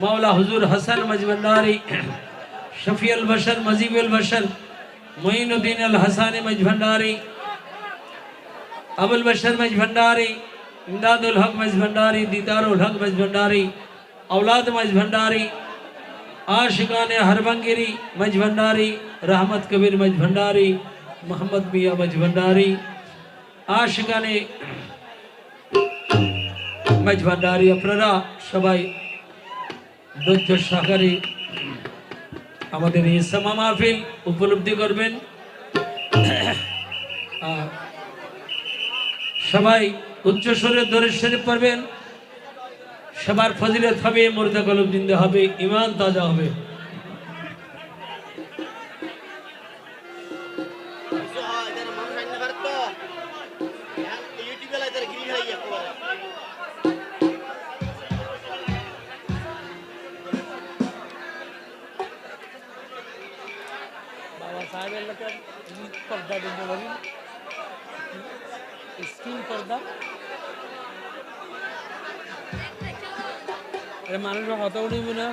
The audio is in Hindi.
मौला हजूर हसन मजबंदारी शफी अल बशर मजीब अल बशर, मोइनुद्दीन अल हसन मजभंडारी अबुल बशर मजभंडारी इमदादुल हक मजभंडारी दीदारुल हक मजभंडारी औलाद मजभंडारी आशिकान हरबंगिरी मजभंडारी रहमत कबीर मजभंडारी मोहम्मद मियाँ मजभंडारी आशिकान मजभंडारी अफरा शबाई ধৈর্য সহকারী আমাদের ইসামা মাহফিল উপলব্ধি করবেন। সবাই সবাই উচ্চস্বরে দরের শরীফ পড়বেন। সবার ফজিলত হবে মুর্দা কলম জিন্দা হবে ইমান তাজা হবে। সাহেব এলাকার পর্দা দিতে পারি। স্কিন পর্দা। মানুষের হতাও নেব না